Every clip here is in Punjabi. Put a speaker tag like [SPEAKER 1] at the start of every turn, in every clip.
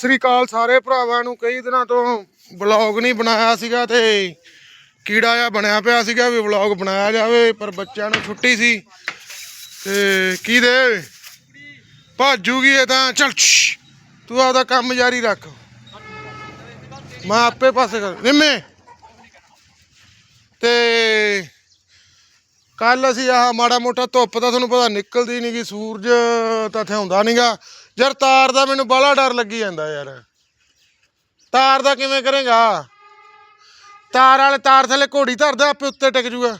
[SPEAKER 1] ਸ੍ਰੀ ਅਕਾਲ ਸਾਰੇ ਭਰਾਵਾਂ ਨੂੰ। ਕਈ ਦਿਨਾਂ ਤੋਂ ਵਲੌਗ ਨਹੀਂ ਬਣਾਇਆ ਸੀਗਾ ਤੇ ਕੀੜਾ ਆ ਬਣਿਆ ਪਿਆ ਸੀਗਾ ਵੀ ਵਲੌਗ ਬਣਾਇਆ ਜਾਵੇ, ਪਰ ਬੱਚਿਆਂ ਨੂੰ ਛੁੱਟੀ ਸੀ। ਤੇ ਕੀ ਦੇ? ਭਾਜੂਗੀ ਇਹ ਤਾਂ। ਚੱਲ ਤੂੰ ਆਪਦਾ ਕੰਮ ਜਾਰੀ ਰੱਖ। ਮੈਂ ਆਪੇ ਪਾਸੇ ਕਰ ਨਿੰਮੇ! ਤੇ ਕੱਲ ਅਸੀਂ ਆਹ ਮਾੜਾ ਮੋਟਾ ਧੁੱਪ ਤਾਂ ਤੁਹਾਨੂੰ ਪਤਾ ਨਿਕਲਦੀ ਨਹੀਂਗੀ ਸੂਰਜ ਤਾਂ ਇੱਥੇ ਹੁੰਦਾ ਨਹੀਂਗਾ ਯਾਰ ਤਾਰ ਦਾ ਮੈਨੂੰ ਬੜਾ ਡਰ ਲੱਗੀ ਜਾਂਦਾ ਯਾਰ। ਤਾਰ ਦਾ ਕਿਵੇਂ ਕਰੇਗਾ? ਤਾਰ ਵਾਲੇ ਤਾਰ ਥੱਲੇ ਘੋੜੀ ਧਰਦਾ, ਆਪੇ ਉੱਤੇ ਟਿਕ ਜੂਗਾ।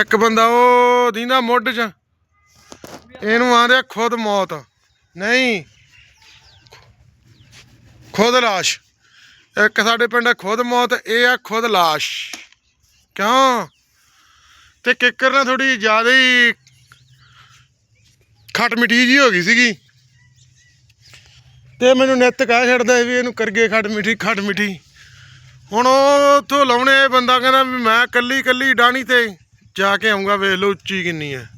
[SPEAKER 1] ਇੱਕ ਬੰਦਾ ਉਹ ਦੀਂਦਾ ਮੁੱਢ 'ਚ। ਇਹਨੂੰ ਆਂਦੇ ਖੁਦ ਮੌਤ। ਨਹੀਂ। ਖੁਦ ਲਾਸ਼। ਇੱਕ ਸਾਡੇ ਪਿੰਡ ਖੁਦ ਮੌਤ, ਇਹ ਆ ਖੁਦ ਲਾਸ਼। ਕਿਉਂ? ਤੇ ਕਿੱਕਰ ਨੇ ਥੋੜੀ ਜ਼ਿਆਦਾ ਹੀ ਖੱਟ ਮਿੱਠੀ ਜੀ ਹੋ ਗਈ ਸੀਗੀ। ਤੇ ਮੈਨੂੰ ਨਿੱਤ ਕਹਿ ਛੱਡਦਾ ਵੀ ਇਹਨੂੰ ਕਰਗੇ ਖੱਟ ਮਿੱਠੀ ਖੱਟ ਮਿੱਠੀ ਹੁਣ ਉਹ ਉੱਥੋਂ ਲਾਉਣੇ ਇਹ ਬੰਦਾ ਕਹਿੰਦਾ ਵੀ ਮੈਂ ਕੱਲੀ ਕੱਲੀ ਡਾਣੀ ਤੇ ਜਾ ਕੇ ਆਉਂਗਾ ਵੇਖ ਲਓ ਉੱਚੀ ਕਿੰਨੀ ਹੈ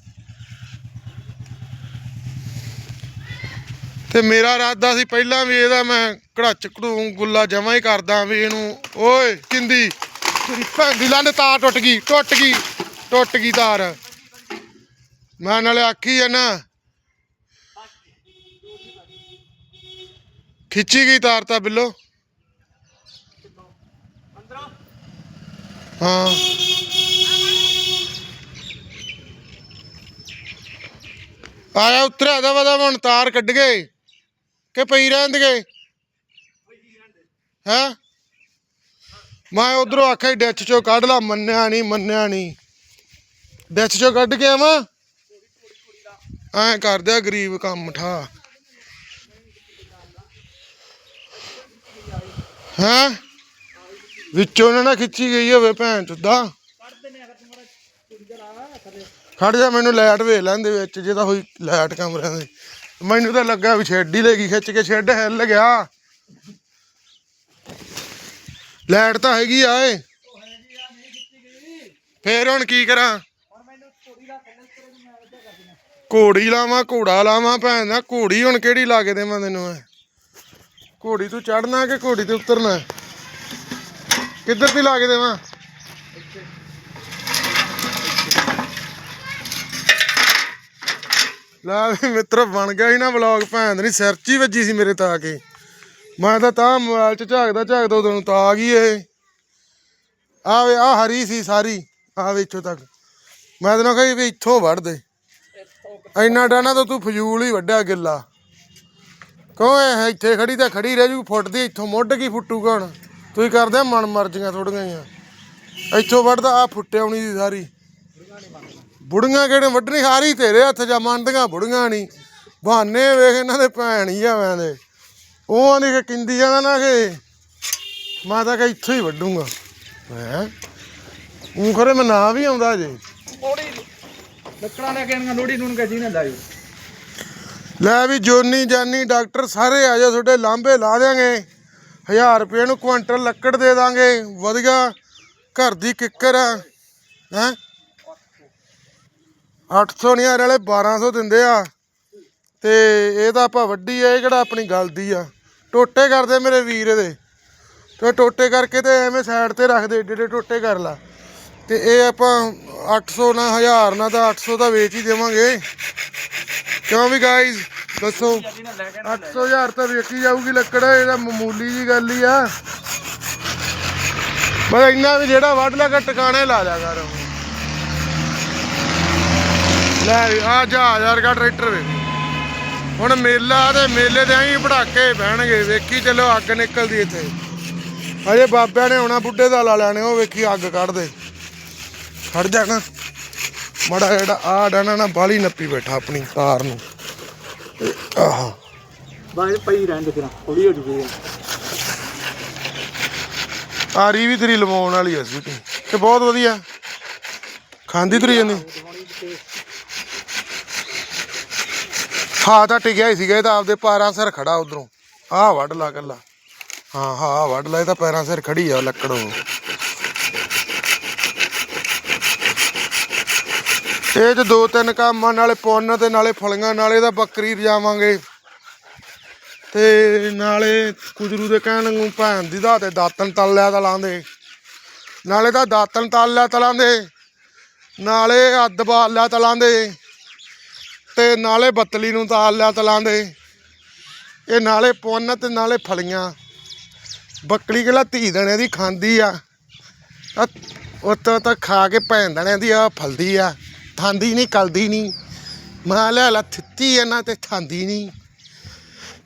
[SPEAKER 1] ਤੇ ਮੇਰਾ ਇਰਾਦਾ ਸੀ ਪਹਿਲਾਂ ਵੀ ਇਹਦਾ ਮੈਂ ਘੜਾਚ ਘੜੂ ਗੁੱਲਾ ਜਮਾ ਹੀ ਕਰਦਾ ਵੀ ਇਹਨੂੰ, ਓਏ ਕਿੰਦੀ, ਤੇਰੀ ਭੈਣ ਦੀ ਲੰਨ ਤਾਰ ਟੁੱਟ ਗਈ ਟੁੱਟ ਗਈ ਟੁੱਟ ਗਈ ਤਾਰ। ਮੈਂ ਨਾਲੇ ਆਖੀ ਆ ਨਾ ਖਿੱਚੀ ਗਈ ਤਾਰ ਤਾਂ ਬਿੱਲੋ। ਹਾਂ। ਆਇਆ ਉਤਰਿਆ ਦਾ ਵਦਾ ਹੁਣ ਤਾਰ ਕੱਢ ਗਏ। ਕਿ ਪਈ ਰਹਿੰਦਗੇ ਹੈ? ਮੈਂ ਉਧਰੋਂ ਆਖਿਆ ਡੈਚ ਚੋਂ ਕੱਢ ਲਾ, ਮੰਨਿਆ ਨਹੀਂ ਮੰਨਿਆ ਨਹੀਂ ਡੈਚ ਚੋਂ ਕੱਢ ਕੇ ਆਵਾਂ? ਐ ਕਰਦੇ ਆ, ਗਰੀਬ ਕੰਮ ਠਾ। ਹੈਂ? ਵਿੱਚੋਂ ਨਾ ਨਾ ਖਿੱਚੀ ਗਈ ਹੋਵੇ ਭੈਣ ਚੁੱਦਾ ਖੜ ਜਾ ਮੈਨੂੰ ਲਾਈਟ ਵੇਖ ਲੈਂਦੇ ਵਿੱਚ, ਜੇ ਤਾਂ ਹੋਈ ਲਾਈਟ ਕਮਰਿਆਂ ਦੇ। ਮੈਨੂੰ ਤਾਂ ਲੱਗਾ ਵੀ ਛੱਡ ਹੀ ਲੈਗੀ, ਖਿੱਚ ਕੇ ਛੱਡ ਹਿੱਲ ਗਿਆ। ਲਾਈਟ ਤਾਂ ਹੈਗੀ ਆ, ਏ। ਫੇਰ ਹੁਣ ਕੀ ਕਰਾਂ? ਘੋੜੀ ਲਾਵਾਂ, ਘੋੜਾ ਲਾਵਾਂ, ਭੈਣ ਦਾ ਘੋੜੀ ਹੁਣ ਕਿਹੜੀ ਲਾ ਕੇ ਦੇਵਾਂ ਤੈਨੂੰ ਮੈਂ? ਘੋੜੀ ਤੂੰ ਚੜਨਾ ਕਿ ਘੋੜੀ ਤੇ ਉਤਰਨਾ? ਕਿੱਧਰ ਦੀ ਲਾ ਕੇ ਦੇਵਾਂ? ਲੈ ਵੀ ਮਿੱਤਰ ਬਣ ਗਿਆ ਸੀ ਨਾ ਵਲੌਗ ਭੈਣ ਨਹੀਂ ਸਿਰ 'ਚ ਹੀ ਵੱਜੀ ਸੀ ਮੇਰੇ ਤਾਂ ਆ ਕੇ। ਮੈਂ ਤਾਂ ਤਾਂ ਮੋਬਾਈਲ 'ਚ ਝਾਕਦਾ ਝਾਕਦਾ ਉਦੋਂ ਨੂੰ ਤਾਂ ਆ ਗਈ ਇਹ। ਆ ਵੇ ਆ ਹਰੀ ਸੀ ਸਾਰੀ ਆ ਵੇ ਇੱਥੋਂ ਤੱਕ। ਮੈਂ ਤੈਨੂੰ ਕਹੀ ਵੀ ਇੱਥੋਂ ਵੜ ਦੇ। ਇੰਨਾ ਡਾਣਾ ਤਾਂ ਤੂੰ ਫਜ਼ੂਲ ਹੀ ਵੱਡਿਆ ਗਿੱਲਾ। ਕਿਉਂ ਇਹ ਇੱਥੇ ਖੜੀ ਤਾਂ ਖੜੀ ਰਹਿ ਜੂ ਫੁੱਟਦੀ ਇੱਥੋਂ ਮੁੱਢ ਕੀ ਫੁੱਟੂਗਾ ਹੁਣ? ਤੁਸੀਂ ਕਰਦੇ ਮਨ ਮਰਜ਼ੀਆਂ ਥੋੜੀਆਂ ਹੀ ਇੱਥੋਂ ਵੱਢਦਾ ਆ ਫੁੱਟੇ ਆਉਣੀ ਸੀ ਸਾਰੀ। ਬੁੜੀਆਂ ਕਿਹੜੇ ਵੱਢਣੀ? ਹਾਰੀ ਤੇਰੇ ਹੱਥ ਜਾ ਮੰਨਦੀਆਂ ਬੁੜੀਆਂ ਨਹੀਂ। ਬਹਾਨੇ ਵੇਖ ਇਹਨਾਂ ਦੇ ਭੈਣ ਹੀ ਆਵੇਂ ਦੇ ਉਹ ਆਂਦੀ ਕਿ ਕਿੰਦੀ ਜਾਂਦਾ ਨਾ ਕਿ ਮੈਂ ਤਾਂ ਕਿ ਇੱਥੋਂ ਹੀ ਵੱਢੂਗਾ। ਹੈ? ਉਹ ਖਰੇ ਮੈਂ ਨਾ ਵੀ ਆਉਂਦਾ ਜੇ।
[SPEAKER 2] ਲੋੜੀ ਲੱਕੜਾਂ ਲੈ ਕੇ ਆਣੀਆਂ ਲੋੜੀ ਨੂੰ ਗੱਜੀ ਨੇ ਲਾਈ
[SPEAKER 1] ਲੈ ਵੀ ਜੋਨੀ ਜਾਨੀ ਡਾਕਟਰ ਸਾਰੇ ਆ ਜਾਓ, ਤੁਹਾਡੇ ਲਾਂਬੇ ਲਾ ਦਿਆਂਗੇ। 1000 ਰੁਪਏ ਨੂੰ ਕੁਇੰਟਲ ਲੱਕੜ ਦੇ ਦਾਂਗੇ। ਵਧੀਆ ਘਰ ਦੀ ਕਿੱਕਰ ਆ, ਹੈ? 800 ਨਹੀਂ ਯਾਰ ਵਾਲੇ 1200 ਦਿੰਦੇ ਆ। ਤੇ ਇਹ ਤਾਂ ਆਪਾਂ ਵੱਡੀ ਆ, ਇਹ ਕਿਹੜਾ ਆਪਣੀ ਗਲਦੀ ਆ। ਟੋਟੇ ਕਰਦੇ ਮੇਰੇ ਵੀਰ ਦੇ ਤੇ ਟੋਟੇ ਕਰਕੇ ਤੇ ਐਵੇਂ ਸਾਈਡ ਤੇ ਰੱਖਦੇ, ਏਡੇ ਏਡੇ ਟੋਟੇ ਕਰ ਲਾ। ਤੇ ਇਹ ਆਪਾਂ 800 ਨਾ 1000 ਨਾ ਤਾਂ 800 ਦਾ ਵੇਚ ਹੀ ਦੇਵਾਂਗੇ। ਕਿਉਂ ਵੀ ਗਾਇਜ਼ ਦੱਸੋ। 800000 ਤਾਂ ਵੇਖੀ ਜਾਊਗੀ ਲੱਕੜ ਇਹਦਾ ਮਾਮੂਲੀ ਜੀ ਗੱਲ ਹੀ ਆ। ਬਸ ਇੰਨਾ ਵੀ ਜਿਹੜਾ ਵੱਢ ਲੈ ਕੇ ਟਿਕਾਣੇ ਲਾ ਲਿਆ ਕਰ ਲੈ ਵੀ, ਆ ਜਹਾਜ਼ ਵਰਗਾ ਟਰੈਕਟਰ ਵੇ ਹੁਣ ਮੇਲਾ ਤੇ ਮੇਲੇ ਤੇ ਆਈ ਪੜਾਕੇ ਬਹਿਣਗੇ ਵੇਖੀ ਚਲੋ, ਅੱਗ ਨਿਕਲਦੀ ਇੱਥੇ। ਅਜੇ ਬਾਬਿਆਂ ਨੇ ਆਉਣਾ, ਬੁੱਢੇ ਦਾ ਲਾ ਲੈਣੇ, ਉਹ ਵੇਖੀ ਅੱਗ ਕੱਢਦੇ। ਖੜ ਜਾਣਾ ਮੜਾ ਜਿਹੜਾ ਆ ਡਾਣਾ ਨਾ ਬਾਲੀ ਨੱਪੀ ਬੈਠਾ ਆਪਣੀ ਕਾਰ ਨੂੰ। ਤੇ ਆਹ।
[SPEAKER 2] ਬਾਈ ਪਈ ਰਹਿੰਦੇ ਕਿਰਾ ਹੌਲੀ ਹੋ ਜੂਗੀ।
[SPEAKER 1] ਆਰੀ ਵੀ ਤੇਰੀ ਲਵਾਉਣ ਵਾਲੀ ਆ ਸੀ ਤੇ ਬਹੁਤ ਵਧੀਆ। ਖਾਂਦੀ ਤਰੀ ਜਾਂਦੀ। ਹਾਂ ਤਾਂ ਟਿਕਿਆ ਹੀ ਸੀਗਾ ਇਹ ਤਾਂ ਆਪਦੇ ਪਾਰਾਂ ਸਿਰ ਖੜਾ ਉਧਰੋਂ। ਆਹ ਵੱਢ ਲਾ ਕੱਲਾ ਹਾਂ ਹਾਂ ਵੱਢ ਲਾ ਇਹ ਤਾਂ ਪੈਰਾਂ ਸਿਰ ਖੜੀ ਆ ਲੱਕੜ ਇਹ ਚ ਦੋ ਤਿੰਨ ਕੰਮ ਆ ਨਾਲੇ ਪੁੰਨ ਤੇ ਨਾਲੇ ਫਲੀਆਂ, ਨਾਲੇ ਦਾ ਬੱਕਰੀ ਰਜਾਵਾਂਗੇ। ਤੇ ਨਾਲੇ ਕੁਜਰੂ ਦੇ ਕਹਿਣ ਨੂੰ ਭੈਣ ਦੀ ਦਾ ਤੇ ਦਾਤਨ ਤਲ ਲਿਆ ਤਲਾਂਦੇ ਨਾਲੇ ਤਾਂ ਦਾਤਨ ਤਲ ਲਿਆ ਤਲਾਂਦੇ ਨਾਲੇ ਅੱਧ ਬਾਲ ਲਿਆ ਤਲਾਂਦੇ ਤੇ ਨਾਲੇ ਬੱਤਲੀ ਨੂੰ ਤਾਲ ਲਿਆ ਤਲਾਂਦੇ ਇਹ ਨਾਲੇ ਪੁੰਨ ਤੇ ਨਾਲੇ ਫਲੀਆਂ। ਬੱਕਰੀ ਕਿਹੜਾ ਧੀ ਦਣੇ ਦੀ ਖਾਂਦੀ ਆ। ਤਾਂ ਉੱਤੋਂ ਤਾਂ ਖਾ ਕੇ ਭੈਣ ਦਣੇ ਦੀ ਆ, ਫਲਦੀ ਆ। ਖਾਂਦੀ ਨਹੀਂ, ਕਲਦੀ ਨਹੀਂ। ਮੈਂ ਲੈ, ਲਾ, ਥਿੱਤੀ ਇਹਨਾਂ ਤੇ, ਥਾਂਦੀ ਨਹੀਂ।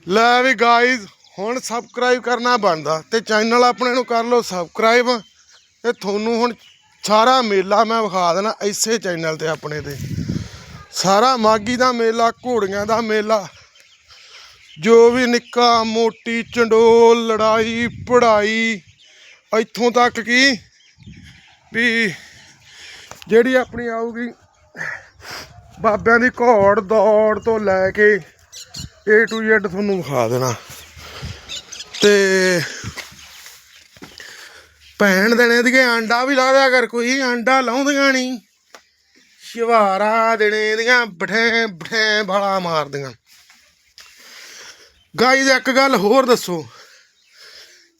[SPEAKER 1] ਲੈ ਵੀ ਗਾਇਜ਼ ਹੁਣ ਸਬਸਕ੍ਰਾਈਬ ਕਰਨਾ ਬਣਦਾ ਤੇ ਚੈਨਲ ਆਪਣੇ ਨੂੰ ਕਰ ਲਓ ਸਬਸਕ੍ਰਾਈਬ ਤੇ ਤੁਹਾਨੂੰ ਹੁਣ ਸਾਰਾ ਮੇਲਾ ਮੈਂ ਵਿਖਾ ਦੇਣਾ ਇਸੇ ਚੈਨਲ ਤੇ ਆਪਣੇ ਤੇ। ਸਾਰਾ ਮਾਗੀ ਦਾ ਮੇਲਾ, ਘੋੜੀਆਂ ਦਾ ਮੇਲਾ। ਜੋ ਵੀ ਨਿੱਕਾ, ਮੋਟੀ, ਚੰਡੋਲ, ਲੜਾਈ ਪੜਾਈ ਇੱਥੋਂ ਤੱਕ ਕੀ ਵੀ ਜਿਹੜੀ ਆਪਣੀ ਆਊਗੀ ਬਾਬਿਆਂ ਦੀ ਘੋੜ ਦੌੜ ਤੋਂ ਲੈ ਕੇ A to Z ਤੁਹਾਨੂੰ ਵਿਖਾ ਦੇਣਾ। ਤੇ ਭੈਣ ਦੇਣੇ ਦੀਆਂ ਆਂਡਾ ਵੀ ਲਾ ਦਿਆ ਕਰ ਕੋਈ, ਆਂਡਾ ਲਾਉਂਦੀਆਂ ਨਹੀਂ ਸ਼ਿਵਾਰਾ ਦੇਣੇ ਦੀਆਂ, ਬਠੇ ਬਠੇ ਬਾਲਾ ਮਾਰਦੀਆਂ ਗਾਈਜ਼ ਇੱਕ ਗੱਲ ਹੋਰ ਦੱਸੋ।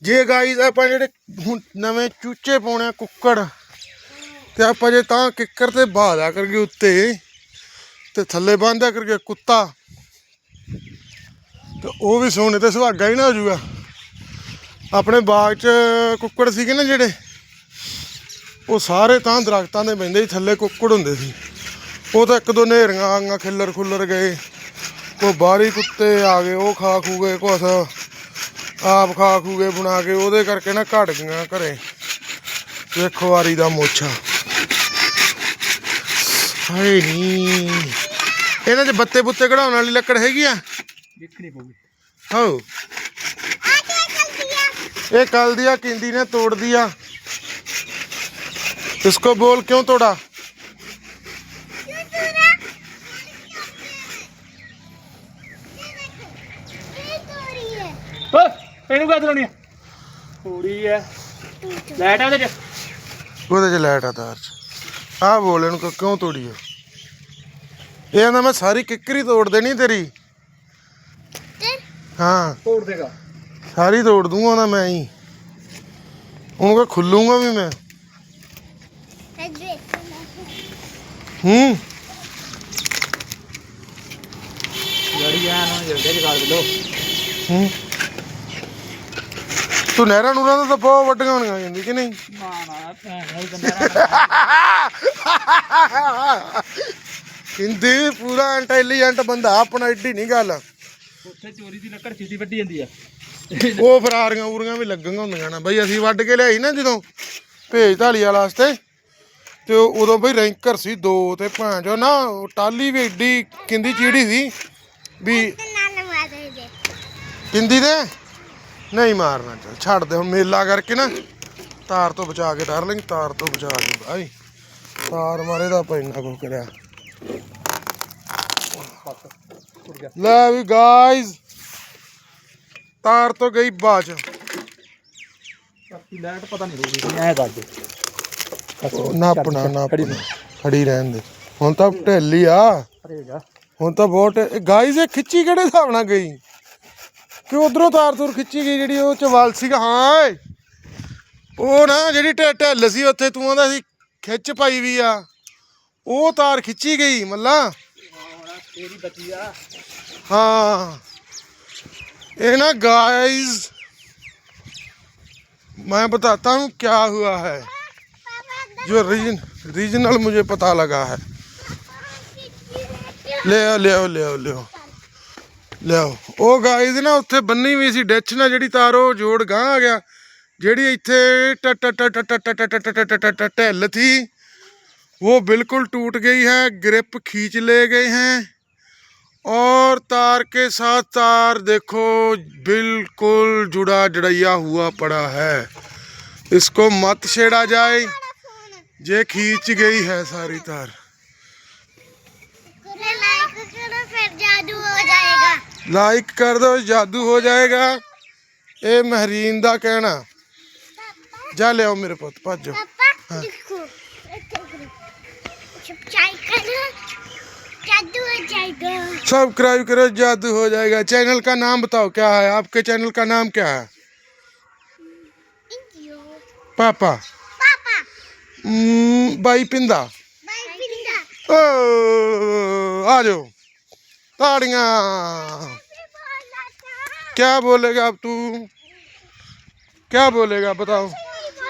[SPEAKER 1] ਜੇ ਗਾਈਜ਼ ਆਪਾਂ ਜਿਹੜੇ ਹੁਣ ਨਵੇਂ ਚੂਚੇ ਪਾਉਣੇ ਆ ਕੁੱਕੜ ਤੇ ਆਪਾਂ ਜੇ ਤਾਂ ਕਿੱਕਰ ਤੇ ਬਾਹਦਾ ਕਰਕੇ ਉੱਤੇ ਤੇ ਥੱਲੇ ਬੰਨ੍ਹਿਆ ਕਰਕੇ ਕੁੱਤਾ ਤੇ ਉਹ ਵੀ ਸੋਨੇ ਤੇ ਸੁਹਾਗਾ ਹੀ ਨਾ ਹੋ ਜਾਊਗਾ। ਆਪਣੇ ਬਾਗ 'ਚ ਕੁੱਕੜ ਸੀਗੇ ਨਾ ਜਿਹੜੇ, ਉਹ ਸਾਰੇ ਤਾਂ ਦਰਖਤਾਂ ਦੇ ਬੈੰਦੇ ਥੱਲੇ ਕੁੱਕੜ ਹੁੰਦੇ ਸੀ। ਉਹ ਤਾਂ ਇੱਕ ਦੋ ਨੇਰੀਆਂ ਆਂਗਾ ਖਿੱਲਰ ਖੁੱਲਰ ਗਏ ਉਹ ਬਾਹਰੀ ਕੁੱਤੇ ਆ ਗਏ, ਉਹ ਖਾ ਖੂ ਗਏ ਕੁਛ, ਆਪ ਖਾ ਖੂ ਗਏ ਬਣਾ ਕੇ, ਉਹਦੇ ਕਰਕੇ ਨਾ ਘਟ ਗਈਆਂ ਘਰੇ। ਵੇਖੋ ਵਾਰੀ ਦਾ ਮੋਛਾ। ਹਾਏ ਨੀ ਇਹਨਾਂ 'ਚ ਬੱਤੇ ਬੁੱਤੇ ਕਢਾਉਣ ਵਾਲੀ ਲੱਕੜ ਹੈਗੀ ਆ
[SPEAKER 2] ਦੇਖਣੀ ਪਊਗੀ
[SPEAKER 1] ਹੋ ਇਹ कल दिया किंदी ने तोड़ दिया इसको बोल क्यों तोड़ा
[SPEAKER 2] ਓ ਇਹਨੂੰ ਕਾ ਚਲਾਉਣੀ ਆ ਥੋੜੀ ਐ ਲਾਈਟ ਆ ਉਹਦੇ ਚ
[SPEAKER 1] ਉਹਦੇ ਚ ਲਾਈਟ ਆ ਤਾਰ ਚ ਆਹ ਬੋਲ ਇਹਨੂੰ ਕਿ- ਕਿਉਂ ਤੋੜੀ ਆ? ਇਹ ਨਾ ਮੈਂ ਸਾਰੀ ਕਿੱਕਰੀ ਤੋੜ ਦੇਣੀ ਤੇਰੀ। ਹਾਂ।
[SPEAKER 2] ਤੋੜ ਦੇਗਾ।
[SPEAKER 1] ਸਾਰੀ ਤੋੜ ਦੂੰਗਾ ਉਹਦਾ ਮੈਂ ਹੀ। ਉਹਨੂੰ ਕਹ ਖੁੱਲੂਗਾ ਵੀ ਮੈਂ। ਹੂੰ।
[SPEAKER 2] ਗੜੀ ਆ ਨਾ ਜਲਦੀ ਜਗਾ ਦੇ ਲੋ
[SPEAKER 1] ਹੂੰ। ਤੂੰ ਨਹਿਰਾਂ ਨੂਰਾਂ ਦਾ ਤਾਂ ਬਹੁਤ ਵੱਡੀਆਂ ਹੋਣੀਆਂ ਜਾਂਦੀ ਕਿ ਨਹੀਂ?
[SPEAKER 2] ਨਾ ਨਾ ਭੈਣ
[SPEAKER 1] ਹਿੰਦੀ ਪੂਰਾ ਇੰਟੈਲੀਜੈਂਟ ਬੰਦਾ ਆਪਣਾ ਏਡੀ ਨਹੀਂ ਗੱਲ।
[SPEAKER 2] ਉੱਥੇ ਚੋਰੀ ਦੀ ਲੱਕੜ ਛੇਤੀ ਵੱਢੀ ਜਾਂਦੀ ਆ।
[SPEAKER 1] ਉਹ ਫਰਾਰੀਆਂ ਉਰੀਆਂ ਵੀ ਲੱਗੀਆਂ ਹੁੰਦੀਆਂ ਨਾ ਬਈ ਅਸੀਂ ਵੱਢ ਕੇ ਲਿਆਈ ਨਾ ਜਦੋਂ ਭੇਜ ਢਾਲੀ ਵਾਲਾ ਵਾਸਤੇ ਤੇ ਉਦੋਂ ਬਈ ਰੈਂਕਰ ਸੀ ਦੋ ਤੇ ਭਾਂਜੋ ਨਾ ਟਾਲੀ ਵੀ ਏਡੀ ਕਿੰਦੀ ਚੀੜੀ ਸੀ ਵੀ ਕਿੰਦੀ ਦੇ? ਨਹੀਂ ਮਾਰਨਾ ਚੱਲ ਛੱਡ ਦੇ ਹੁਣ ਮੇਲਾ ਕਰਕੇ ਨਾ। ਤਾਰ ਤੋਂ ਬਚਾ ਕੇ ਡਾਰਲਿੰਗ ਤਾਰ ਤੋਂ ਬਚਾ ਕੇ ਭਾਈ ਤਾਰ ਮਾਰੇ ਦਾ ਪੈਣਾ ਕੋ ਕਰਿਆ।
[SPEAKER 2] ਟੁੱਟ ਗਿਆ
[SPEAKER 1] ਲੈ ਵੀ ਗਾਇਜ਼ ਤਾਰ ਤੋਂ ਗਈ ਬਾਜ
[SPEAKER 2] ਬਾਕੀ ਲਾਈਟ ਪਤਾ ਨਹੀਂ ਹੋਊਗੀ ਐ ਕਰ ਦੇ
[SPEAKER 1] ਨਾਪਣਾ ਨਾਪਣਾ ਖੜੀ ਰਹਿਣ ਦੇ। ਹੁਣ ਤਾਂ ਢਿੱਲੀ ਆ। ਹੁਣ ਤਾਂ ਬਹੁਤ ਗਾਇਜ਼ ਇਹ ਖਿੱਚੀ ਕਿਹੜੇ ਹਿਸਾਬ ਨਾਲ ਗਈ? ਕਿ ਉਧਰੋਂ ਤਾਰ ਤੁਰ ਖਿੱਚੀ ਗਈ ਜਿਹੜੀ ਉਹ ਚ ਵਲ ਸੀਗਾ ਹਾਂ ਓਏ ਉਹ ਨਾ ਜਿਹੜੀ ਢਿ- ਢਿੱਲ ਸੀ ਉੱਥੇ ਤੂੰ ਆਂਦਾ ਸੀ ਖਿੱਚ ਪਾਈ ਵੀ ਆ ਉਹ ਤਾਰ ਖਿੱਚੀ ਗਈ ਮੱਲਾ
[SPEAKER 2] ਤੇਰੀ ਬੱਚੀ ਆ
[SPEAKER 1] हाँ ये ना गाइस मैं बताता हूँ क्या हुआ है जो रीजन रीजनल मुझे पता लगा है ले आओ ले आओ ले आओ ले आओ ਲਿਆਓ ਉਹ ਗਾਇਜ਼ ਨਾ ਉੱਥੇ ਬੰਨੀ ਵੀ ਸੀ आ गया ਜਿਹੜੀ ਤਾਰ ਉਹ ਜੋੜ ਗਾਂ ਆ ਗਿਆ वो बिल्कुल टूट गई है ग्रिप खींच ले गए हैं और तार के साथ तार देखो बिल्कुल जुड़ा जड़ैया हुआ पड़ा है इसको मत छेड़ा जाए ये खींच गई है सारी तार ਲਾਈਕ ਕਰ ਦਿਓ ਜਾਦੂ ਹੋ ਜਾਏਗਾ ਇਹ ਮਹਿਰੀਨ ਦਾ ਕਹਿਣਾ ਜਾ ਲਿਆਓ ਮੇਰੇ ਪੁੱਤ ਭੱਜੋ
[SPEAKER 3] पापा देखो चाय करो जादू हो जाएगा
[SPEAKER 1] सब्सक्राइब करो जादू हो जाएगा चैनल का नाम बताओ क्या है आपके चैनल का नाम क्या है
[SPEAKER 3] इंडियो
[SPEAKER 1] पापा
[SPEAKER 3] पापा
[SPEAKER 1] हम्म, बाई पिंदा
[SPEAKER 3] बाय पिंदा
[SPEAKER 1] ओ, आ जाओ ताड़ियां क्या बोलेगा अब तू क्या बोलेगा बताओ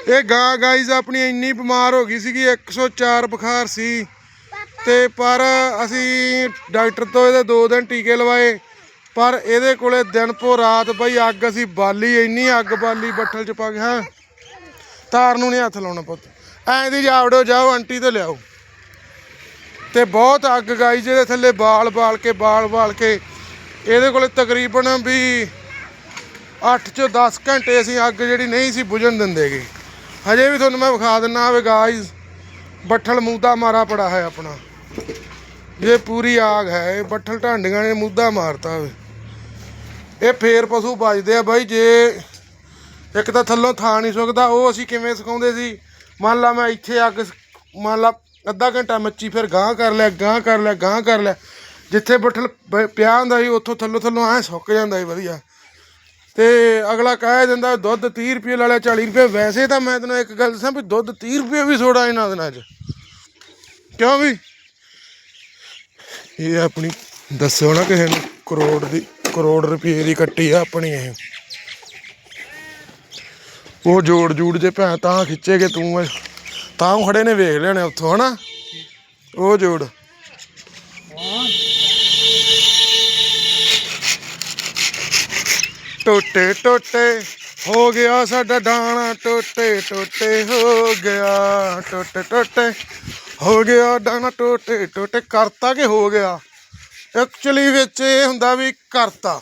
[SPEAKER 1] ਇਹ ਗਾਂ ਗਾਈਜ਼ ਆਪਣੀ ਇੰਨੀ ਬਿਮਾਰ ਹੋ ਗਈ ਸੀਗੀ 104 ਬੁਖਾਰ ਸੀ ਤੇ ਪਰ ਅਸੀਂ ਡਾਕਟਰ ਤੋਂ ਇਹਦੇ 2 ਦਿਨ ਟੀਕੇ ਲਵਾਏ ਪਰ ਇਹਦੇ ਕੋਲੇ ਦਿਨ ਪੋ ਰਾਤ ਬਈ ਅੱਗ ਅਸੀਂ ਬਾਲੀ ਇੰਨੀ ਅੱਗ ਬਾਲੀ ਬੱਠਲ ਚ ਪਾ ਗਿਆ ਤਾਰ ਨੂੰ ਨਹੀਂ ਹੱਥ ਲਾਉਣਾ ਪੁੱਤ ਐਂ ਦੀ ਜਾਵੜੋ ਜਾਓ ਆਂਟੀ ਤੋਂ ਲਿਆਓ ਤੇ ਬਹੁਤ ਅੱਗ ਗਾਈ ਜਿਹਦੇ ਥੱਲੇ ਬਾਲ ਬਾਲ ਕੇ ਬਾਲ ਬਾਲ ਕੇ ਇਹਦੇ ਕੋਲੇ ਤਕਰੀਬਨ ਵੀ 8 ਚੋਂ 10 ਘੰਟੇ ਅਸੀਂ ਅੱਗ ਜਿਹੜੀ ਨਹੀਂ ਸੀ ਬੁਝਣ ਦਿੰਦੇਗੇ। ਹਜੇ ਵੀ ਤੁਹਾਨੂੰ ਮੈਂ ਵਿਖਾ ਦਿੰਨਾ ਵੇ ਗਾਇਸ ਬੱਠਲ ਮੂਦਾ ਮਾਰਾ ਪੜਾ ਹੈ ਆਪਣਾ। ਇਹ ਪੂਰੀ ਆਗ ਹੈ, ਇਹ ਬੱਠਲ ਢਾਂਡੀਆਂ ਨੇ ਮੂਦਾ ਮਾਰਤਾ ਵੇ। ਇਹ ਫੇਰ ਪਸ਼ੂ ਵੱਜਦੇ ਆ ਬਾਈ, ਜੇ ਇੱਕ ਤਾਂ ਥੱਲੋਂ ਥਾਂ ਨਹੀਂ ਸੁੱਕਦਾ, ਉਹ ਅਸੀਂ ਕਿਵੇਂ ਸਿਖਾਉਂਦੇ ਸੀ? ਮੰਨ ਲਾ ਮੈਂ ਇੱਥੇ ਅੱਗ ਮੰਨ ਲਾ ਅੱਧਾ ਘੰਟਾ ਮੱਚੀ, ਫਿਰ ਗਾਂਹ ਕਰ ਲੈ ਗਾਂਹ ਕਰ ਲੈ ਗਾਂਹ ਕਰ ਲੈ ਜਿੱਥੇ ਬੱਠਲ ਪ- ਪਿਆ ਹੁੰਦਾ ਸੀ, ਉੱਥੋਂ ਥੱਲੋਂ ਥੱਲੋਂ ਐ ਸੁੱਕ ਜਾਂਦਾ ਸੀ ਵਧੀਆ। ਤੇ ਅਗਲਾ ਕਹਿ ਦਿੰਦਾ, ਦੁੱਧ 30 ਰੁਪਏ ਵਾਲਾ 40 ਰੁਪਏ। ਵੈਸੇ ਤਾਂ ਮੈਂ ਤੈਨੂੰ ਇੱਕ ਗੱਲ ਦੱਸਾਂ ਵੀ ਦੁੱਧ 30 ਰੁਪਏ ਵੀ ਸੋੜਾ ਇਹਨਾਂ ਦਿਨਾਂ 'ਚ। ਕਿਉਂ ਵੀ? ਇਹ ਆਪਣੀ ਦੱਸੋ ਨਾ ਕਿਸੇ ਨੂੰ, ਕਰੋੜ ਦੀ ਕਰੋੜ ਰੁਪਏ ਦੀ ਕੱਟੀ ਆ ਆਪਣੀ ਇਹ। ਉਹ ਜੋੜ ਜੂੜ ਜੇ ਭੈਣ ਤਾਂ ਖਿੱਚੇਗੇ, ਤੂੰ ਇਹ। ਤਾਂ ਉਹ ਖੜੇ ਨੇ ਵੇਖ ਲੈਣੇ ਉੱਥੋਂ, ਹਨਾ? ਉਹ ਜੋੜ। ਟੋਟੇ ਟੋਟੇ ਹੋ ਗਿਆ ਸਾਡਾ ਡਾਣਾ ਟੋਟੇ ਟੋਟੇ ਹੋ ਗਿਆ, ਟੋਟੇ ਟੋਟੇ ਹੋ ਗਿਆ ਡਾਣਾ ਟੋਟੇ ਟੋਟੇ ਕਰਤਾ ਕਿ ਹੋ ਗਿਆ? ਐਕਚੁਅਲੀ ਵਿੱਚ ਇਹ ਹੁੰਦਾ ਵੀ ਕਰਤਾ।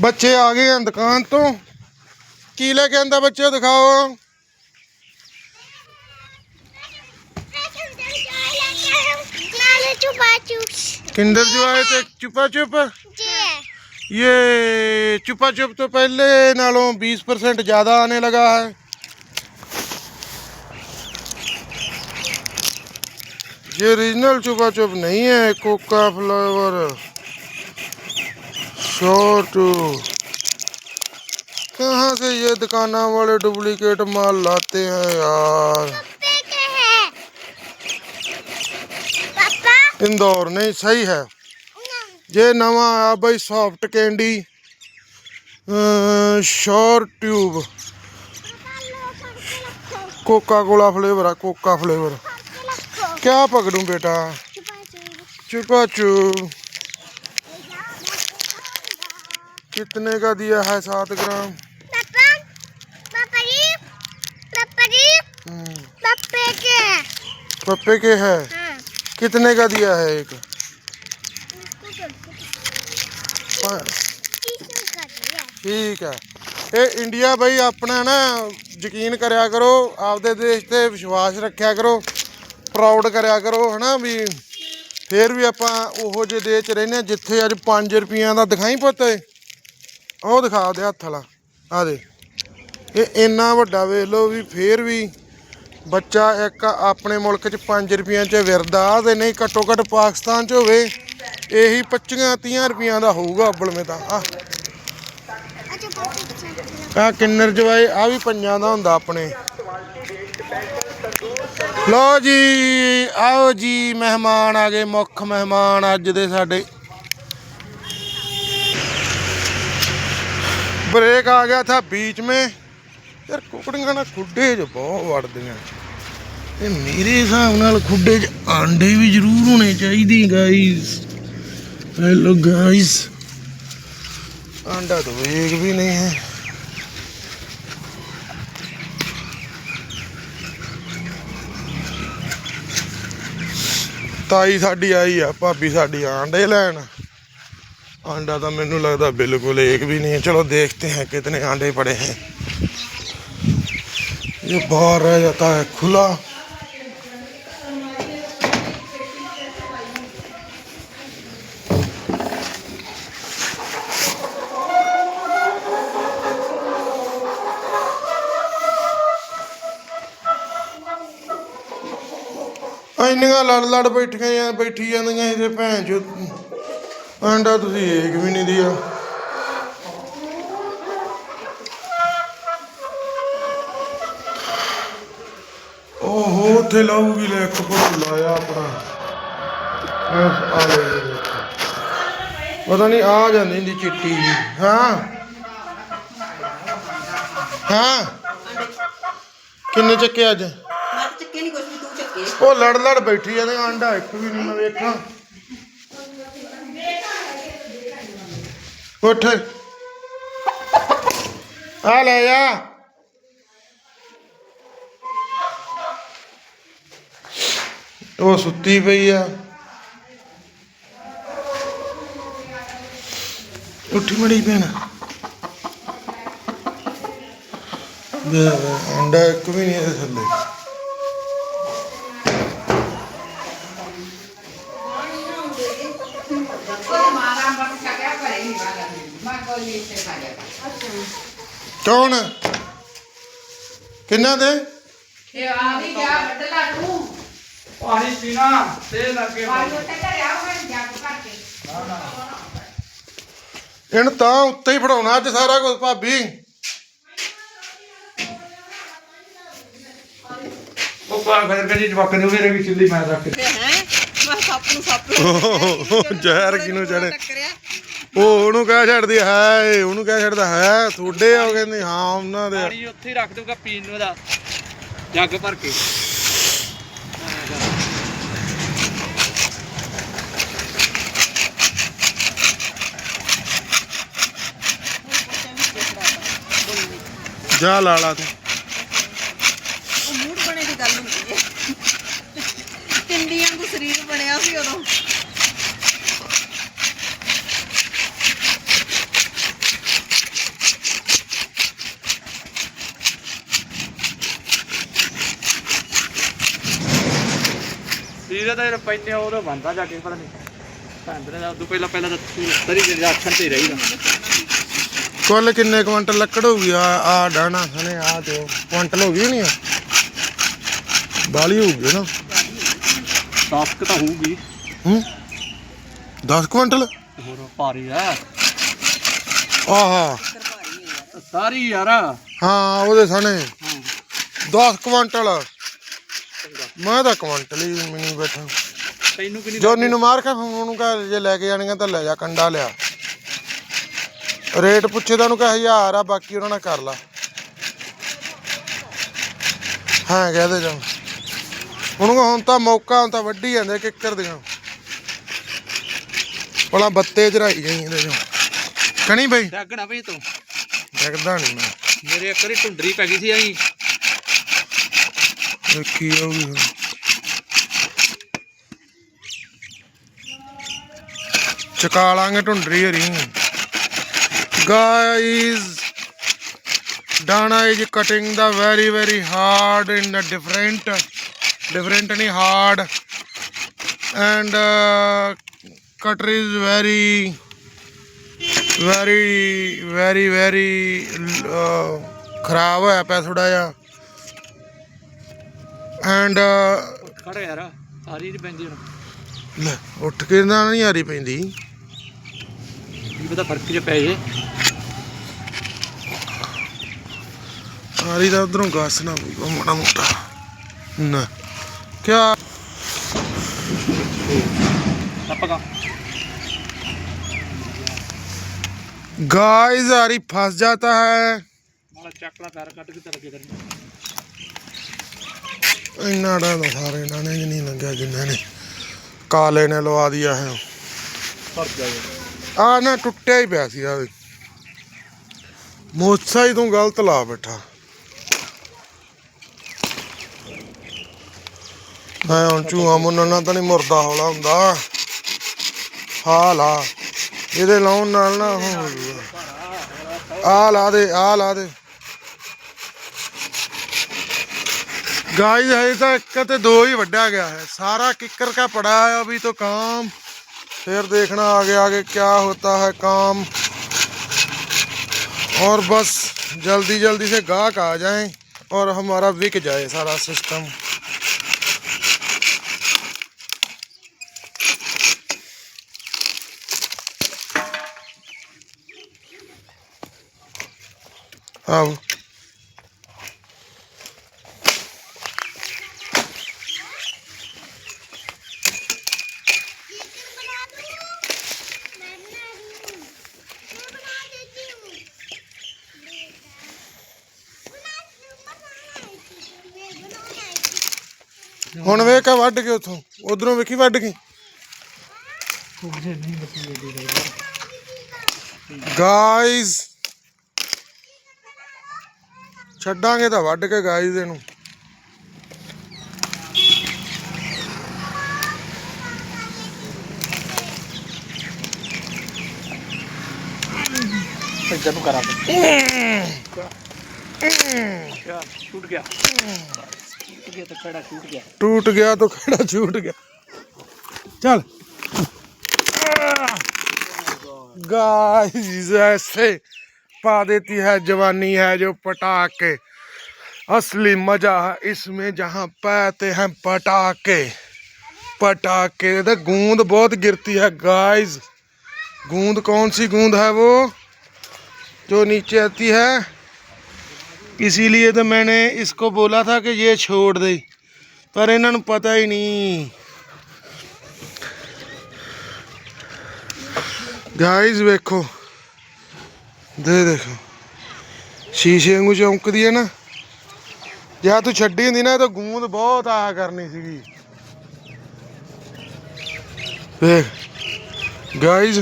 [SPEAKER 1] ਬੱਚੇ ਆ ਗਏ ਹਨ ਦੁਕਾਨ ਤੋਂ। ਕੀ ਲੈ ਕੇ ਆਂਦਾ ਬੱਚੇ, ਦਿਖਾਓ।
[SPEAKER 3] ਚੁਪਾ ਚੁਪਸ
[SPEAKER 1] किंडर जो आए थे चुपा चुप ये चुपा चुप तो पहले नालों 20 परसेंट ज़्यादा आने लगा है। ये रीजनल चुपा चुप नहीं है कोका फ्लेवर। शॉर्ट कहाँ से ये दुकाना वाले डुप्लीकेट माल लाते हैं यार? इंदौर नहीं सही है ये नवा आया भाई सॉफ्ट कैंडी शोर ट्यूब कोका कोला फ्लेवर है कोका फ्लेवर क्या पकड़ूं बेटा चुपा चुप कितने का दिया है सात ग्राम
[SPEAKER 3] पप्पे के है
[SPEAKER 1] कितने का दिया है एक हाँ,
[SPEAKER 3] टीचर का दिया
[SPEAKER 1] ਠੀਕ ਹੈ ਇਹ ਇੰਡੀਆ ਬਈ ਆਪਣਾ ਨਾ ਯਕੀਨ ਕਰਿਆ ਕਰੋ ਆਪਦੇ ਦੇਸ਼ ਤੇ ਵਿਸ਼ਵਾਸ ਰੱਖਿਆ ਕਰੋ ਪ੍ਰਾਊਡ ਕਰਿਆ ਕਰੋ ਹਨਾ ਵੀ ਫੇਰ ਵੀ ਆਪਾਂ ਉਹੋ ਜਿਹੇ ਦੇਸ਼ ਚ ਰਹਿੰਦੇ ਹਾਂ ਜਿੱਥੇ ਅੱਜ 5 ਰੁਪਈਆਂ ਦਾ ਦਿਖਾਈ ਪੁੱਤ ਏ। ਉਹ ਦਿਖਾ ਦੇ ਹੱਥ ਵਾਲਾ ਆ ਦੇ ਇਹ ਇੰਨਾ ਵੱਡਾ ਵੇਖ ਲਓ ਵੀ ਫੇਰ ਵੀ ਬੱਚਾ ਇੱਕ ਆਪਣੇ ਮੁਲਕ ਚ 5 ਰੁਪਈਆਂ ਚ ਵਿਰਦਾ ਤੇ ਨਹੀਂ ਘੱਟੋ ਘੱਟ ਪਾਕਿਸਤਾਨ ਚ ਹੋਵੇ ਇਹੀ 25 30 ਰੁਪਈਆਂ ਦਾ ਹੋਊਗਾ ਅੱਬਲਵੇਂ ਤਾਂ ਆ
[SPEAKER 3] अच्छा पापा
[SPEAKER 1] ਆ ਕਿੰਨਰ ਜਵਾਏ ਆ ਵੀ ਪੰਜਾਂ ਦਾ ਹੁੰਦਾ ਆਪਣੇ ਲੋ ਜੀ ਆਓ ਜੀ ਮਹਿਮਾਨ ਆ ਗਏ ਮੁੱਖ ਮਹਿਮਾਨ ਅੱਜ ਦੇ ਸਾਡੇ ब्रेक आ गया था बीच में ਯਾਰ ਕੁਕੜੀਆਂ ਨਾ ਖੁੱਡੇ 'ਚ ਬਹੁਤ ਵੜਦੀਆਂ। ਤੇ ਮੇਰੇ ਹਿਸਾਬ ਨਾਲ ਖੁੱਡੇ 'ਚ ਆਂਡੇ ਵੀ ਜ਼ਰੂਰ ਹੋਣੇ ਚਾਹੀਦੇ ਗਾਇਸ ਹੈਲੋ ਗਾਇਸ ਆਂਡਾ ਤਾਂ ਵੇਗ ਵੀ ਨਹੀਂ ਹੈ। ਤਾਈ ਸਾਡੀ ਆਈ ਆ, ਭਾਬੀ ਸਾਡੀ ਆਂਡੇ ਲੈਣ। ਆਂਡਾ ਤਾਂ ਮੈਨੂੰ ਲੱਗਦਾ ਬਿਲਕੁਲ ਏਕ ਵੀ ਨਹੀਂ ਹੈ। ਚਲੋ ਦੇਖਦੇ ਹਾਂ ਕਿਤਨੇ ਆਂਡੇ ਪੜੇ ਹੈ। ये बाहर रह जाता है खुला ਇੰਨੀਆਂ ਲੜ ਲੜ ਬੈਠੀਆਂ ਜਾਂ ਬੈਠੀ ਜਾਂਦੀਆਂ ਇਹਦੇ ਭੈਣ ਚੋ ਆਂਡਾ ਤੁਸੀਂ ਏਕ ਵੀ ਨਹੀਂ ਦਿਆ ਉੱਥੇ ਲਾਊਗੀ ਲੈ ਇੱਕ ਲਾਇਆ ਆਪਣਾ। ਐਸ ਆ ਲੈ। ਪਤਾ ਨਹੀਂ ਆ ਜਾਂਦੀ ਹੁੰਦੀ ਚਿੱਟੀ ਜੀ। ਹਾਂ। ਹਾਂ। ਕਿੰਨੇ ਚੱਕੇ ਅੱਜ?
[SPEAKER 4] ਮੈਂ ਤਾਂ ਚੱਕੇ ਨਹੀਂ ਕੁਛ ਵੀ ਤੂੰ ਚੱਕੇ।
[SPEAKER 1] ਉਹ ਲੜ ਲੜ ਬੈਠੀ ਜਾਂਦੇ ਆਂਡਾ ਇੱਕ ਵੀ ਨਹੀਂ ਮੈਂ ਵੇਖਾਂ। ਉੱਠ। ਆ ਲੈ ਜਾ ਉਹ ਸੁੱਤੀ ਪਈ ਆ। ਉੱਠੀ ਮੜੀ ਭੈਣ। ਵੇ ਅੰਡਾ ਇੱਕ ਵੀ ਨਹੀਂ ਇਹਦੇ ਥੱਲੇ। ਕੌਣ? ਕਿੰਨਾ ਦੇ?
[SPEAKER 2] ਪਾਣੀ ਪੀਣਾ ਤੇ ਲੱਗੇ
[SPEAKER 1] ਇਹਨੂੰ ਤਾਂ ਉੱਤੇ ਹੀ ਫੜਾਉਣਾ ਅੱਜ ਸਾਰਾ ਕੁਝ ਭਾਬੀ।
[SPEAKER 2] ਉਹ ਪਾ ਫਿਰ ਕਦੀ ਜਵਾਕ ਦੇ ਮੇਰੇ ਵੀ ਚਿੱਲੀ ਮੈਂ ਰੱਖ
[SPEAKER 4] ਤੇ ਹੈ? ਮੈਂ ਸੱਪ ਨੂੰ ਸੱਪ ਨੂੰ
[SPEAKER 1] ਜ਼ਹਿਰ ਕਿਹਨੂੰ ਚੜੇ ਉਹ ਉਹਨੂੰ ਕਹਿ ਛੱਡਦੀ ਹੈ ਉਹਨੂੰ ਕਹਿ ਛੱਡਦਾ ਹੈ ਤੁਹਾਡੇ ਆ ਉਹ ਕਹਿੰਦੀ ਹਾਂ ਉਹਨਾਂ ਦੇ।
[SPEAKER 2] ਪਾਣੀ ਉੱਥੇ ਹੀ ਰੱਖ ਦੂਗਾ ਪੀਣ ਨੂੰ ਦਾ ਜੱਗ ਭਰ ਕੇ।
[SPEAKER 1] ਜਾ ਲਾ ਲਾ ਤੂੰ।
[SPEAKER 4] ਉਹ ਮੂਡ ਬਣੇ ਦੀ ਗੱਲ ਹੁੰਦੀ ਹੈ। ਟਿੰਡੀਆਂ ਦਾ ਸਰੀਰ ਬਣਿਆ ਸੀ ਉਦੋਂ।
[SPEAKER 2] ਸੀਰੇ ਦਾ ਪੈਨੇ ਉਹਦਾ ਬੰਦਾ ਜਾ ਕੇ ਪਤਾ ਨਹੀਂ ਭੰਦਰੇ ਦਾ ਉਦੋਂ ਪਹਿਲਾਂ ਪਹਿਲਾਂ ਤਾਂ ਤਰੀ ਦੇ ਆਖਣ ਤੇ ਹੀ ਰਹੀਦਾ।
[SPEAKER 1] ਕੁੱਲ ਕਿੰਨੇ ਕੁਇੰਟਲ ਲੱਕੜ ਹੋਊਗੀ? ਆ ਆ ਡਾਣਾ ਸਨੇ ਆ ਤੇ ਉਹ ਕੁਇੰਟਲ ਹੋ ਗਈ ਨਹੀਂ ਆ? ਬਾਲੀ ਹੋਊਗੀ ਨਾ।
[SPEAKER 2] ਸਾਫਕ ਤਾਂ ਹੋਊਗੀ।
[SPEAKER 1] ਹੂੰ? 10 ਕੁਇੰਟਲ?
[SPEAKER 2] ਹੋਰ ਭਾਰੀ ਆ।
[SPEAKER 1] ਆਹਾ।
[SPEAKER 2] ਸਾਰੀ ਯਾਰ।
[SPEAKER 1] ਹਾਂ ਉਹਦੇ ਸਣੇ 10 ਕੁਇੰਟਲ। ਮੈਂ ਤਾਂ ਕੁਇੰਟਲ ਹੀ ਮਿਣੀ ਬੈਠਾ।
[SPEAKER 2] ਤੈਨੂੰ ਕਿੰਨੀ
[SPEAKER 1] ਜੋਨੀ ਨੂੰ ਮਾਰ ਕੇ ਉਹਨੂੰ ਕਹ ਜੇ ਲੈ ਕੇ ਜਾਣੀਆਂ ਤਾਂ ਲੈ ਜਾ ਕੰਡਾ ਲਿਆ। ਰੇਟ ਪੁੱਛੇ ਤਾਂ ਉਹਨੂੰ ਕਹ ਹਜ਼ਾਰ ਆ ਬਾਕੀ ਉਹਨਾਂ ਨਾਲ ਕਰ ਲਾ। ਹਾਂ ਕਹਦੇ ਜਾ ਉਹਨੂੰ ਕਹ ਹੁਣ ਤਾਂ ਮੌਕਾ ਹੁਣ ਤਾਂ ਵੱਢੀ ਜਾਂਦੇ ਕਿੱਕਰ ਦੀਆਂ। ਭਲਾ ਬੱਤੇ ਚੜਾਈ ਜਾਈ ਇਹਦੇ ਚੋਂ। ਕਣੀ ਬਈ?
[SPEAKER 2] ਡੱਗਣਾ ਭਈ ਤੂੰ।
[SPEAKER 1] ਦੇਖਦਾ ਨਹੀਂ ਮੈਂ।
[SPEAKER 2] ਮੇਰੇ ਇੱਕ ਵਾਰੀ ਢੁੰਡਰੀ ਪੈ ਗਈ ਸੀ ਆਈ
[SPEAKER 1] ਦੇਖੀ ਆਉਗੀ ਹੁਣ ਚਕਾ ਲਾਂਗੇ ਢੁੰਡਰੀ ਹਰੀ। Guys dana is cutting the very very hard in a different different ਨਹੀਂ hard and uh, cutter is very very very very uh, ਖਰਾਬ ਹੋਇਆ ਪਿਆ ਥੋੜਾ ਜਿਹਾ ਐਂਡ
[SPEAKER 2] ਖੜ ਯਾਰ ਨਹੀਂ ਪੈਂਦੀ ਹੁਣ
[SPEAKER 1] ਲੈ ਉੱਠ ਕੇ ਨਾ ਨਹੀਂ ਹਾਰੀ ਪੈਂਦੀ
[SPEAKER 2] ਕੀ ਪਤਾ ਫਰਕ ਜੇ ਪੈ ਜੇ
[SPEAKER 1] ਹਾਰੀ ਦਾ ਉਧਰੋਂ ਗਾਸ ਨਾ ਪਊਗਾ ਮਾੜਾ ਮੋਟਾ ਨਾ ਕਿਆ
[SPEAKER 2] ਟੱਪਗਾ
[SPEAKER 1] गाइस हारी फंस जाता है
[SPEAKER 2] ਮਾਲਾ ਚੱਕਲਾ ਪੈਰ ਕੱਟ ਕੇ ਤਰਕੇ ਕਰੀ
[SPEAKER 1] ਇੰਨਾ ਡਾ ਤਾਂ ਸਾਰੇ ਇਹਨਾਂ ਨੇ ਵੀ ਨਹੀਂ ਲੰਘਿਆ ਜਿੰਨਾਂ ਨੇ ਕਾਲੇ ਨੇ ਲਵਾ ਦਿਆ ਹੈ
[SPEAKER 2] ਫਰਕ ਜਾ
[SPEAKER 1] ਆ ਨਾ ਟੁੱਟਿਆ ਹੀ ਪਿਆ ਸੀ ਆ ਵੀ ਮੋਸਾ ਹੀ ਤੂੰ ਗਲਤ ਲਾ ਬੈਠਾ ਮੈਂ ਹੁਣ ਚੂਹਾ ਮੁੰਨਣਾ ਤਾਂ ਨਹੀਂ ਮੁਰਦਾ ਹੌਲਾ ਹੁੰਦਾ ਹਾਂ ਲਾ ਇਹਦੇ ਲਾਉਣ ਨਾਲ ਨਾ ਆ ਲਾ ਦੇ ਆ ਲਾ ਦੇ गाइस है तो एक ते दो ही ਵੱਢਿਆ गया है सारा किक्कर का पड़ा है अभी तो काम फिर देखना आगे आगे क्या होता है काम। और बस जल्दी जल्दी से गाहक आ जाएँ और हमारा बिक जाए सारा सिस्टम। अब ਹੁਣ ਵੇਖ ਆ ਵੱਢ ਕੇ ਉਥੋਂ। ਉਧਰੋਂ ਵੇਖੀ ਵੱਢ ਕੇ? ਗਾਇਸ ਛੱਡਾਂਗੇ ਤਾਂ ਵੱਢ ਕੇ ਗਾਇਸ ਇਹਨੂੰ।
[SPEAKER 2] ਇੱਧਰ ਨੂੰ ਕਰਾ ਦੇ। ਟੁੱਟ ਗਿਆ। गया
[SPEAKER 1] टूट गया तो खड़ा छूट गया। चल। गाइस ऐसे पा देती है जवानी है जो पटाखे। असली मज़ा है इसमें जहाँ पाते हैं पटाखे। पटाखे तो गूंद बहुत गिरती है गाइस गूंद, कौन सी गूंद है वो? जो नीचे आती है। इसीलिए तो मैंने इसको बोला था कि ये छोड़ दे ਪਰ ਇਹਨਾਂ ਨੂੰ ਪਤਾ ਹੀ ਨਹੀਂ ਗਾਇਸ ਵੇਖੋ ਦੇ ਦੇਖੋ ਸ਼ੀਸ਼ੇ ਵਾਂਗੂ ਚਮਕਦੀ ਹੈ ਨਾ ਜਾਂ ਤੂੰ ਛੱਡੀ ਹੁੰਦੀ ਨਾ ਤਾਂ ਗੂੰਦ ਬਹੁਤ ਆਇਆ ਕਰਨੀ ਸੀਗੀ ਵੇਖ ਗਾਇਸ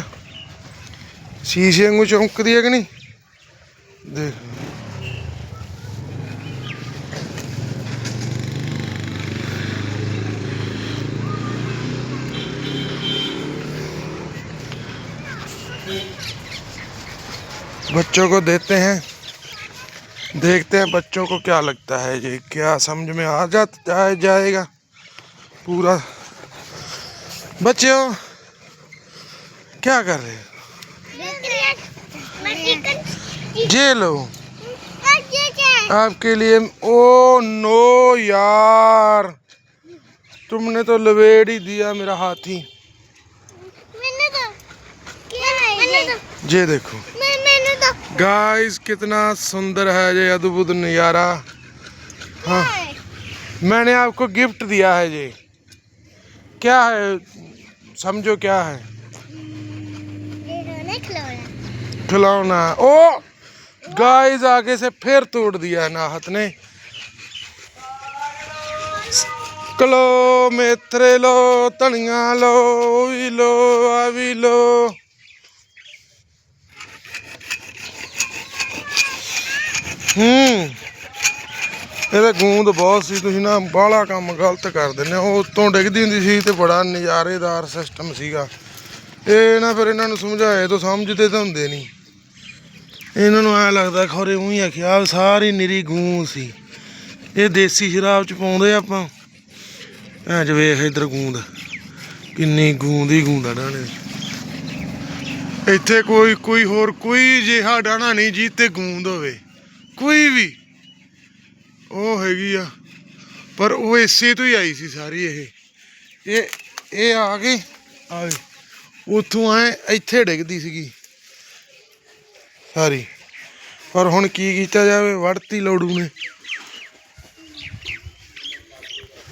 [SPEAKER 1] ਸ਼ੀਸ਼ੇ ਵਾਂਗੂ ਚਮਕਦੀ ਹੈ ਕਿ ਨਹੀਂ ਦੇਖ बच्चों को देते हैं। देखते हैं बच्चों को क्या लगता है ये क्या समझ में आ जा जाए जाएगा। पूरा बच्चों क्या कर रहे ये लो। आपके लिए ओ नो यार। तुमने तो लवेड़ ही दिया मेरा हाथी।
[SPEAKER 3] मैंने तो क्या है। मैंने तो
[SPEAKER 1] ये देखो। गाइस कितना सुंदर है ये अद्भुत नज़ारा। हाँ। मैंने आपको गिफ्ट दिया है ये क्या है? समझो क्या है?
[SPEAKER 3] खिलौना।
[SPEAKER 1] ओ! गाइस आगे से फिर तोड़ दिया है नाहत ने। कलो मेथरे लो धनिया लो भी लो आ भी लो। ਹੂੰ। ਇਹਦਾ ਗੂੰਦ ਬਹੁਤ ਸੀ, ਤੁਸੀਂ ਨਾ ਬਾਹਲਾ ਕੰਮ ਗਲਤ ਕਰ ਦਿੰਦੇ ਹੋ। ਉਹ ਉੱਤੋਂ ਡਿੱਗਦੀ ਹੁੰਦੀ ਸੀ ਤੇ ਬੜਾ ਨਜ਼ਾਰੇਦਾਰ ਸਿਸਟਮ ਸੀਗਾ। ਇਹ ਨਾ ਫਿਰ ਇਹਨਾਂ ਨੂੰ ਸਮਝਾਏ ਤਾਂ ਸਮਝਦੇ ਤਾਂ ਹੁੰਦੇ ਨਹੀਂ ਇਹਨਾਂ ਨੂੰ ਐ ਲੱਗਦਾ, ਖੋਰੇ ਉਹੀ ਆਖਿਆ ਸਾਰੀ ਨਿਰੀ ਗੂੰ ਸੀ। ਇਹ ਦੇਸੀ ਸ਼ਰਾਬ ਚ ਪਾਉਂਦੇ ਆਪਾਂ। ਐ ਚ ਵੇਖ ਇਧਰ ਗੂੰਦ। ਕਿੰਨੀ ਗੂੰਦ ਹੀ ਗੂੰਦ ਆ ਡਾਣੇ ਇੱਥੇ ਕੋਈ ਕੋਈ ਹੋਰ ਕੋਈ ਜਿਹਾ ਡਾਣਾ ਨਹੀਂ ਜੀ ਤੇ ਗੂੰਦ ਹੋਵੇ। ਕੋਈ ਵੀ। ਉਹ ਹੈਗੀ ਆ। ਪਰ ਉਹ ਇਸੇ ਤੋਂ ਹੀ ਆਈ ਸੀ ਸਾਰੀ ਇਹ। ਇਹ ਇਹ ਆ ਗਈ। ਆਵੇ ਗਈ। ਉੱਥੋਂ ਐ ਇੱਥੇ ਡਿੱਗਦੀ ਸੀਗੀ। ਸਾਰੀ। ਪਰ ਹੁਣ ਕੀ ਕੀਤਾ ਜਾਵੇ ਵੜਤੀ ਲੋੜੂ ਨੇ।